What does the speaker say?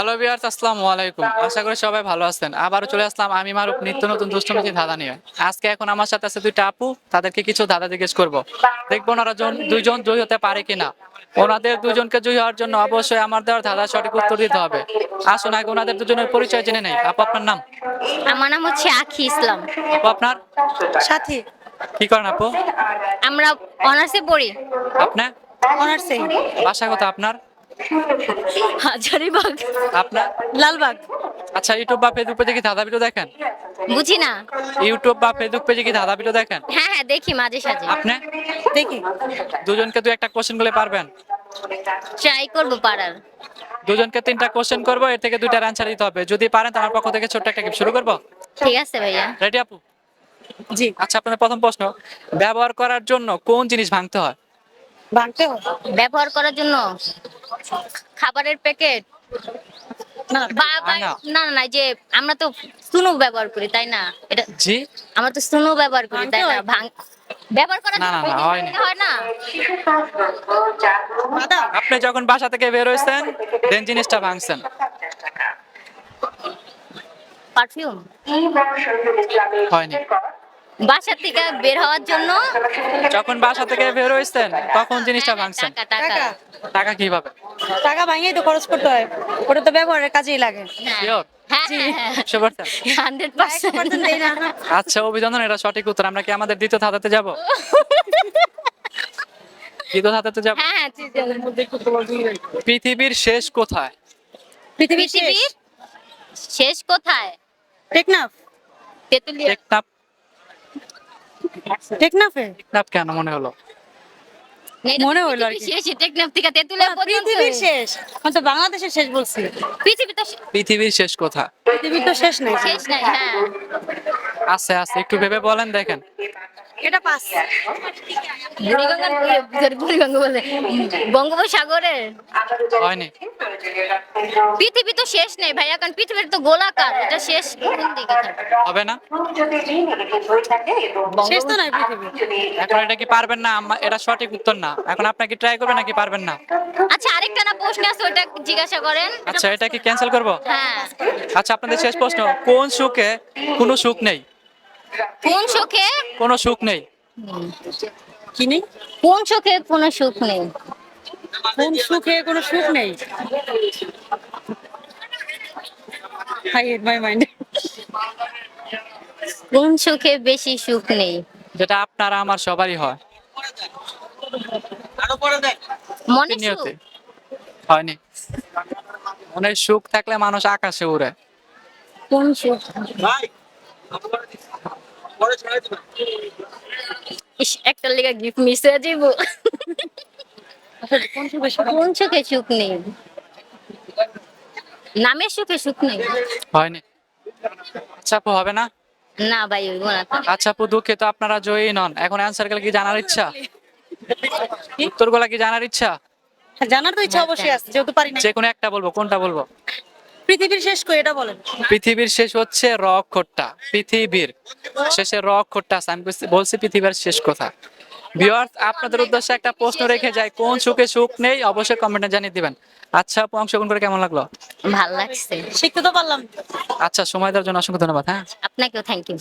Hello বিয়ার্স আসসালামু আলাইকুম। আশা করি সবাই ভালো আছেন। আবারও চলে আসলাম আমি মারুফ নিত্য নতুন দুষ্টমিতি ধাঁধা নিয়ে। আজকে এখন আমার সাথে আছে দুইটা আপু তাদেরকে কিছু ধাঁধা জিজ্ঞেস করব। দেখব ওনারা জন- দুইজন জয়ী হতে পারে কিনা। ওনাদের দুজনকে জয়ী হওয়ার জন্য অবশ্যই আমার দেওয়ার ধাঁধা সঠিক উত্তর দিতে হবে। আসুন আগে ওনাদের দুজনের পরিচয় জেনে নেই। আপু আপনার নাম? আমার নাম হচ্ছে আখি ইসলাম। আপু আপনার? সাথী। কি করেন আপু? আমরা অনার্সে পড়ি। আপনি? অনার্সে। বাসা কথা আপনার? হাজারিবাগ আপনার লালবাগ আচ্ছা ইউটিউব বা ফেসবুক পেজে কি ধাঁধা ভিডিও দেখেন? বুঝি না। ইউটিউব বা ফেসবুক পেজে কি ধাঁধা ভিডিও দেখেন? হ্যাঁ হ্যাঁ দেখি মাঝে সাঝে। আপনি? দেখি। দুজনকে দু একটা কোশ্চেনগুলো পারবেন। ট্রাই করব পারার। দুজনকে তিনটা কোশ্চেন করব এর থেকে দুইটার অ্যান্সার দিতে হবে। যদি পারেন তোমার পক্ষ থেকে ছোট্ট একটা গেম শুরু করব? ঠিক আছে ভাইয়া। রেডি আপু? জি। আচ্ছা আপনাদের প্রথম প্রশ্ন। ব্যবহার করার জন্য কোন জিনিস ভাঙতে হয়? ভাঙতে হবে ব্যবহার করার জন্য? খাবারের প্যাকেট? না না। না। না না যে আমরা তো সুনো ব্যবহার করি তাই না? এটা জি। আমরা তো সুনো ব্যবহার করি তাই না? ভাঙ ব্যবহার না, না। জিনিসটা হয় না। আপনি যখন বাসা থেকে বের হয়েছেন দেন জিনিসটা ভাঙছেন। পারফিউম? হয়নি। বাসা থেকে বের হওয়ার জন্য যখন বাসা থেকে বের হয়েছেন তখন জিনিসটা হ্যাঁ, ভাঙছেন। টাকা টাকা। কীভাবে? টাকা ভাঙিয়ে তো খরচ করতে হয়। ওটা তো ব্যবহারের কাজেই লাগে? হ্যাঁ। হ্যাঁ হ্যাঁ আচ্ছা অভিনন্দন এটা সঠিক উত্তর। আমরা কি আমাদের দ্বিতীয় ধাঁধাতে যাব? দ্বিতীয় ধাঁধাতে যাব? হ্যাঁ হ্যাঁ। পৃথিবীর শেষ কোথায়? পৃথিবীর শেষ। পৃথিবীর শেষ কোথায়? টেকনাফ। তেতুলিয়া। টেকনাফ। টেকনাফে টেকনাফ কেন মনে হলো? মনে হলো আর পৃথিবীর কি। শেষ টেকনাফ থেকে তেতুলিয়া পর্যন্ত। পৃথিবীর শেষ। আমি তো বাংলাদেশের শেষ বলছি। পৃথিবী তো পৃথিবীর শেষ কথা? পৃথিবীর তো শেষ নাই। শেষ নাই হ্যাঁ। আছে আছে একটু ভেবে বলেন দেখেন। এটা পাস। বুড়িগঙ্গা বলে। বঙ্গোপসাগরের হয়নি। পৃথিবী তো শেষ নেই ভাইয়া কারণ পৃথিবীর তো গোলাকার। এটা শেষ কোন দিকে হবে না। শেষ তো নাই পৃথিবী। এখন এটা কি পারবেন না? এটা সঠিক উত্তর না। এখন আপনাকে ট্রাই করবেন নাকি পারবেন না? আচ্ছা আরেকটা না প্রশ্ন আছে ওটা জিজ্ঞাসা করেন। আচ্ছা এটা কি ক্যান্সেল করব? হ্যাঁ। আচ্ছা আপনাদের শেষ প্রশ্ন। কোন সুখে কোনো সুখ নেই? কোন সুখে? কোনো সুখ নেই। কি নেই? কোন সুখে কোনো সুখ নেই? কোন সুখে কোনো সুখ নেই? হাই মাই মাইন্ড কোন সুখে বেশি সুখ নেই? যেটা আপনারা আমার সবারই হয়। মনে সুখ? নিয়তে হয়নি। মনের সুখ থাকলে মানুষ আকাশে উড়ে। কোন সুখ? ইস একটা লেগা গিফট মিস হয়ে যাইব। কোন সুখে সুখ নেই? নামের সুখে সুখ নেই। হয়নি। আচ্ছা আপু হবে না? না ভাই ওই না আচ্ছা আপু দুঃখিত আপনারা জয়ী নন। এখন অ্যান্সারগুলো কি জানার ইচ্ছা? উত্তরগুলা কি জানার ইচ্ছা? জানার তো ইচ্ছা অবশ্যই আছে যেহেতু পারি না যে কোনো একটা বলব কোনটা বলব? পৃথিবীর শেষ কই এটা বলেন। পৃথিবীর শেষ হচ্ছে র অক্ষরটা পৃথিবীর। শেষে র অক্ষরটা আছে আমি বলছি পৃথিবীর শেষ কথা। ভিউয়ার্স আপনাদের উদ্দেশ্যে একটা প্রশ্ন রেখে যায় কোন সুখে সুখ নেই? অবশ্যই কমেন্টে জানিয়ে দিবেন। আচ্ছা আপু অংশগ্রহণ করে কেমন লাগল? ভালো লাগছে। শিখতে তো পারলাম। আচ্ছা সময় দেওয়ার জন্য অসংখ্য ধন্যবাদ হ্যাঁ। আপনাকেও থ্যাংক ইউ